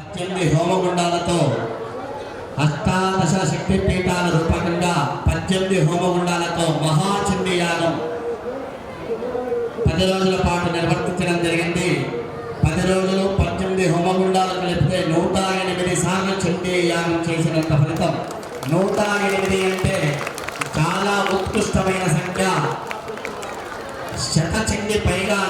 పద్దెనిమిది హోమగుండాలతో అష్టాదశ శక్తి పీఠాల రూపకంగా పద్దెనిమిది హోమగుండాలతో మహాచండీ యాగం పది రోజుల పాటు నిర్వర్తించడం జరిగింది. పది రోజులు పద్దెనిమిది హోమగుండాలు కలిపితే నూట ఎనిమిది సార్లు చండీ యాగం చేసినంత ఫలితం. నూట ఎనిమిది అంటే చాలా ఉత్కృష్టమైన సంఖ్య. శత చండి పైగా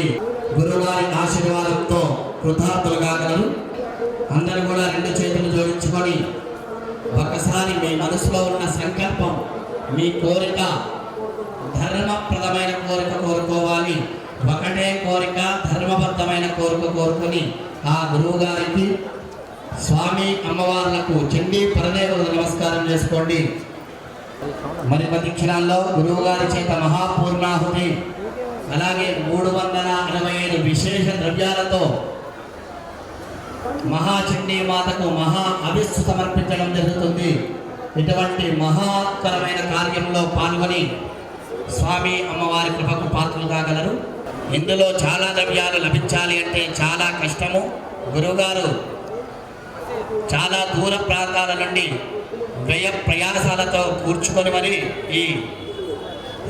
పాత్రులై గురువుగారి ఆశీర్వాదంతో కృతార్థులు కాగలరు. అందరూ కూడా రెండు చేతులు జోడించుకొని ఒకసారి మీ మనసులో ఉన్న సంకల్పం మీ కోరిక ధర్మప్రదమైన కోరిక కోరుకోవాలి. ఒకటే కోరిక ధర్మబద్ధమైన కోరిక కోరుకొని ఆ గురువు గారికి స్వామి అమ్మవార్లకు చండీ పరదేవులు నమస్కారం చేసుకోండి. మరి పది క్షణాల్లో గురువు గారి చేత మహా మహాచండీ మాతకు మహా అభిస్సు సమర్పించడం జరుగుతుంది. ఇటువంటి మహాత్తరమైన కార్యంలో పాల్గొని స్వామి అమ్మవారి కృపకు పాత్రలు కాగలరు. ఇందులో చాలా ద్రవ్యాలు లభించాలి అంటే చాలా కష్టము. గురువుగారు చాలా దూర ప్రాంతాల నుండి వ్యయ ప్రయాసాలతో కూర్చుకొని మరి ఈ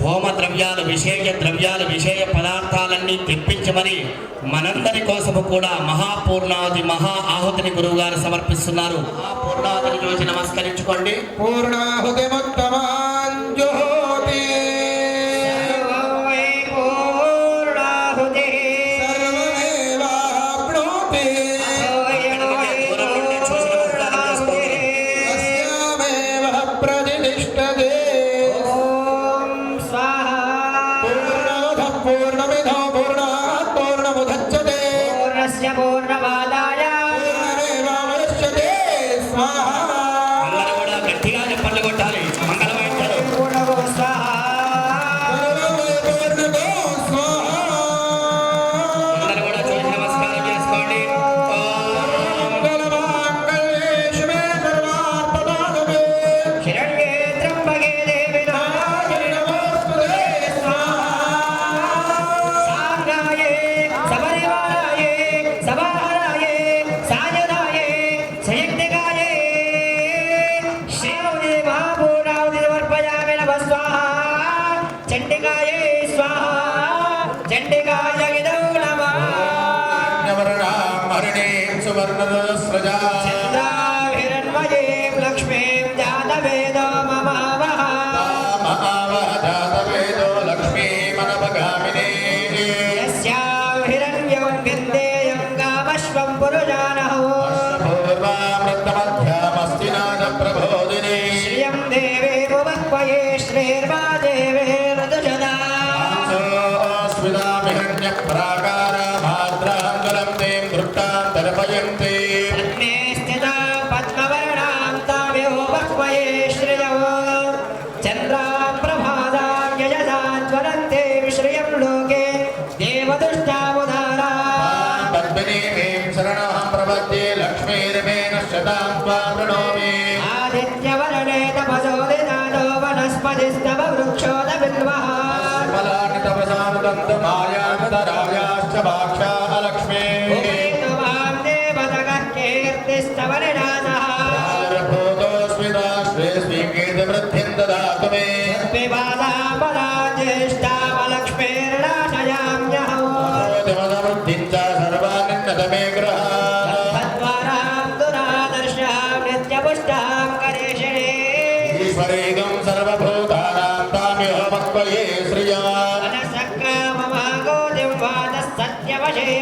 హోమ ద్రవ్యాలు విషేయ ద్రవ్యాలు విషేయ పదార్థాలన్నీ తెప్పించమని మనందరి కోసము కూడా మహాపూర్ణాది మహా ఆహుతిని గురువు గారు సమర్పిస్తున్నారు. మహాపూర్ణాదిని చూసి నమస్కరించుకోండి. పూర్ణాహుతిముత్తమాంజుహోతి జ్ఞవర్ణామరణీం సువర్ణరస్రజా హిరణ్మయీం లక్ష్మీం జాతవేదో మమావహ మహావహజాతవేదో లక్ష్మీమనపగామినే యస్యాం హిరణ్యం విందేయం కామశ్వం పురుజానహో పూర్వామృతమధ్యామస్తి నాద ప్రబోధిని శ్రియం దేవే భువక్వయే లక్ష్మీర్మేణ శతాం త్వాం ప్రణోమి ఆదిత్యవర్ణే తపసోదినాదో వనస్పతిస్తవ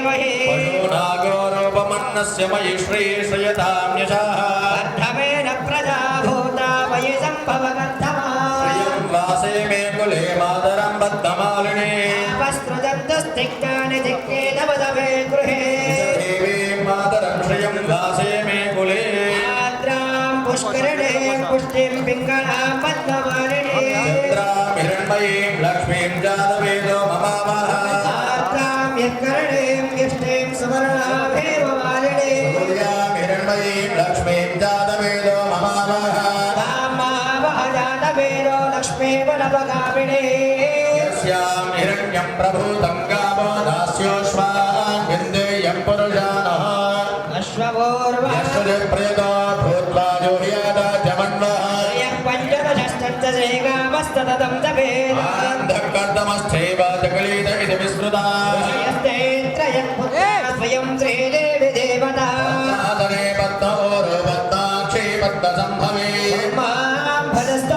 సత్యవశేవహే పశూనాగోరూపమన్నస్య మయి శ్రీ శ్రియతామ్యశాః అర్థమేన ప్రజా భూతా మయి సంభవగర్ధమా శ్రియం వాసే మే కులే మాతరం బద్ధమాలినే వస్త్రదంతస్తిక్తాని దిక్కేదవదమే గృహే దేవీం మాతరం శ్రియం వాసే మే కులే ఆద్రాం పుష్కరే హిరణ్యమాలినీం పుష్టిం పింగళాం పద్మమాలినీం చంద్రామిరణ్మయీం లక్ష్మీం జాతవేదో మమామహ ఆర్ద్రాం యత్కరణీం యష్టిం లక్ష్మీవనపగామినీ యస్యాం హిరణ్యం ప్రభూతం గావో దాస్యోష్మాన్ విందేయం పురుషానః. అశ్వపూర్వ యస్య ప్రేతో భూత్వా జోహ్యాద జమన్వః పంచదశశ్చైకామస్తతం జపేద ఆనందకర్దమశ్చైవ జగలీత ఇది విస్మృతా స్వయం శ్రీదేవి దేవత సాధనే పద్మ ఓరో పద్మాక్షి పద్మ సంభవే మాం భజస్త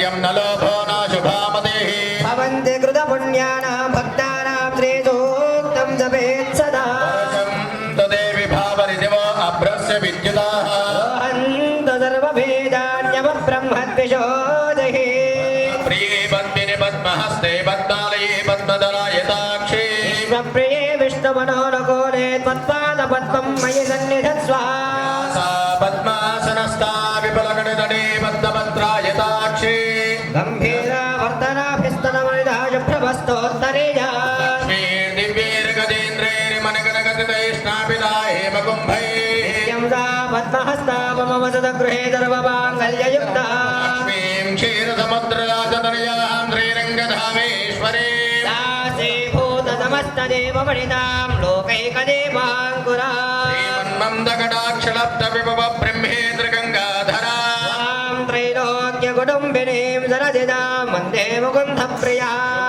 తమాత్సర్యం న లోభో న శుభామతిః భవంతి కృతపుణ్యానాం మమ వసత గృహే సర్వమాంగళ్యయుక్తా లక్ష్మీం క్షీరసముద్రరాజతనయాం శ్రీరంగధామేశ్వరీ దాసీభూత సమస్తదేవమణితాం లోకైకదేవాంకురా శ్రీమన్మందకటాక్షలబ్ధ విభవ బ్రహ్మేంద్రగంగాధరా త్వాం త్రైలోక్యకుటుంబినీం సరసిదాం వందే ముకుందప్రియా లక్ష్మీర్మోక్షలక్ష్మీర్జయలక్ష్మీ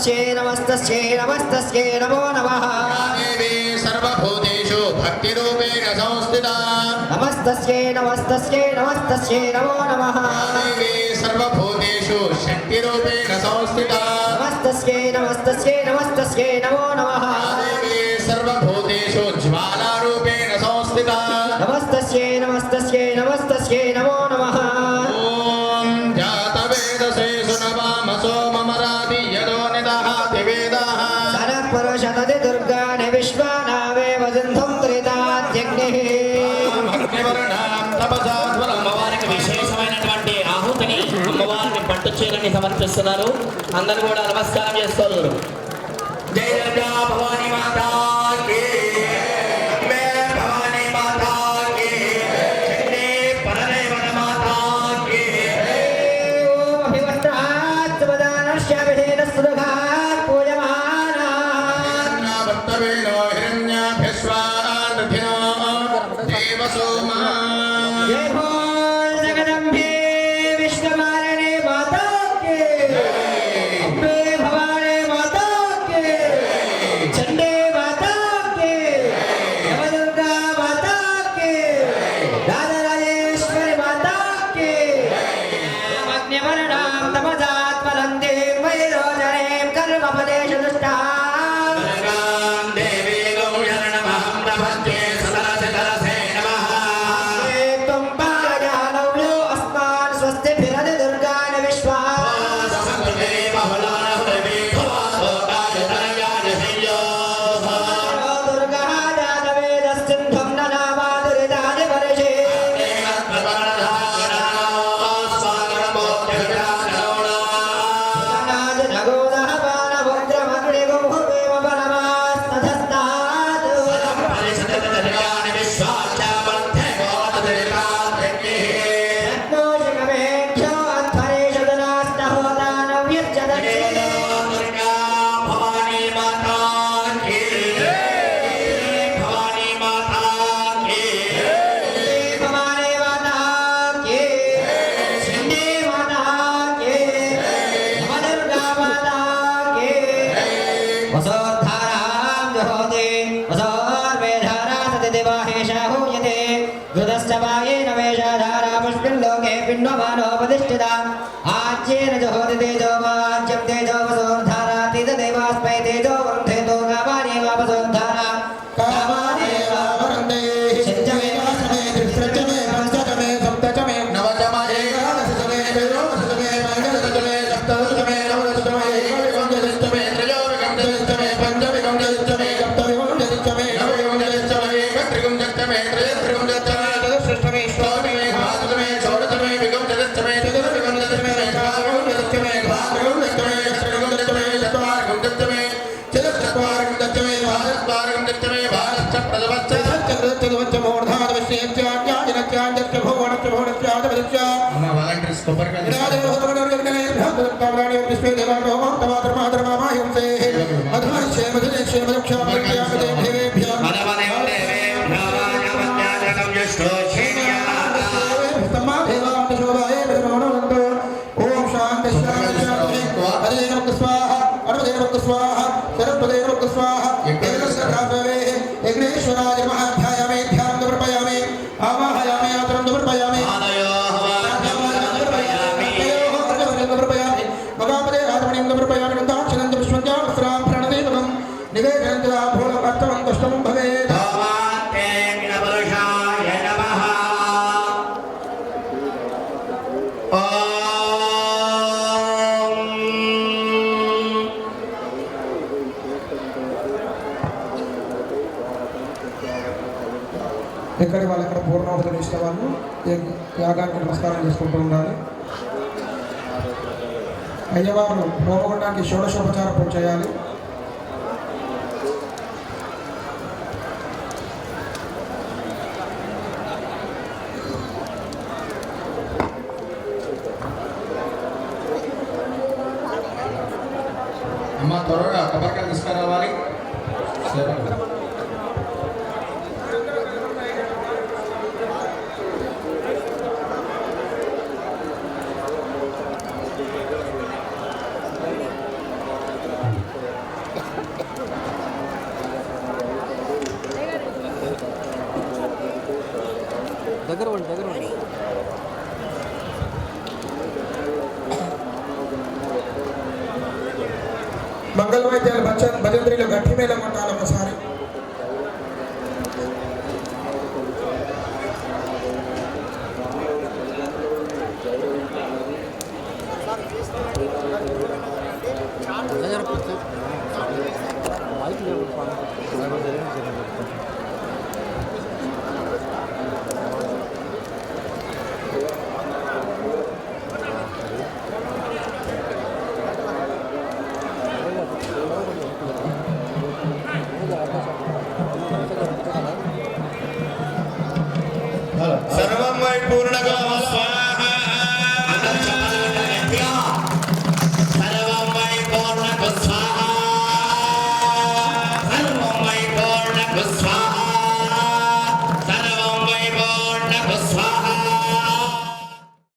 నమస్తస్యై నమస్తస్యై నమస్తస్యై నమో నమః సర్వభూతేషు భక్తిరూపేణ సంస్థితా నమస్తస్యై నమస్తస్యై నమస్తస్యై నమో నమః సర్వభూతేషు శక్తిరూపేణ సంస్థితా నమస్తస్యై నమస్తస్యై నమస్తస్యై నమో నమః సర్వభూతేషు జ్వాలారూపేణ సంస్థితా నమస్తస్యై నమస్తస్యై నమస్తస్యై నమో నమః పట్టు సమర్పిస్తున్నారు అందరూ కూడా నమస్కారం చేస్తున్నారు జై దుర్గా భవానీ మాతా पुनश्चवाये न वेषाधारा पुष्पिल्लोके पिण्डमानोपतिष्ठिता आज्येन जहोति तेजो माज्यं तेजो वसोद्धारा तीतदेवास्मै तेजो वर्धेतो कामाने वापसोद्धारा कामाने वापरन्ते सिद्धमे वासमे तिस्रचमे पञ्चकमे सप्तकमे नवचमे एकादशतमे त्रयोदशतमे पञ्चदशतमे सप्तदशतमे नवदशतमे एकविंशतिष्टमे त्रयोविंशतिष्टमे पञ्चविंशतिष्टमे सप्तविंशतिष्टमे नवविंशतिष्टमे एकत्रिविंशतिष्टमे त्रयत्र 谢谢各位嘉宾的。భూలం ఎక్కడి వాళ్ళు ఎక్కడ పూర్ణావతులు ఇస్తే వాళ్ళు యాగానికి నమస్కారం చేసుకుంటూ ఉండాలి. అయ్యవారు హోమగుండానికి షోడశోపచార పూజ చేయాలి.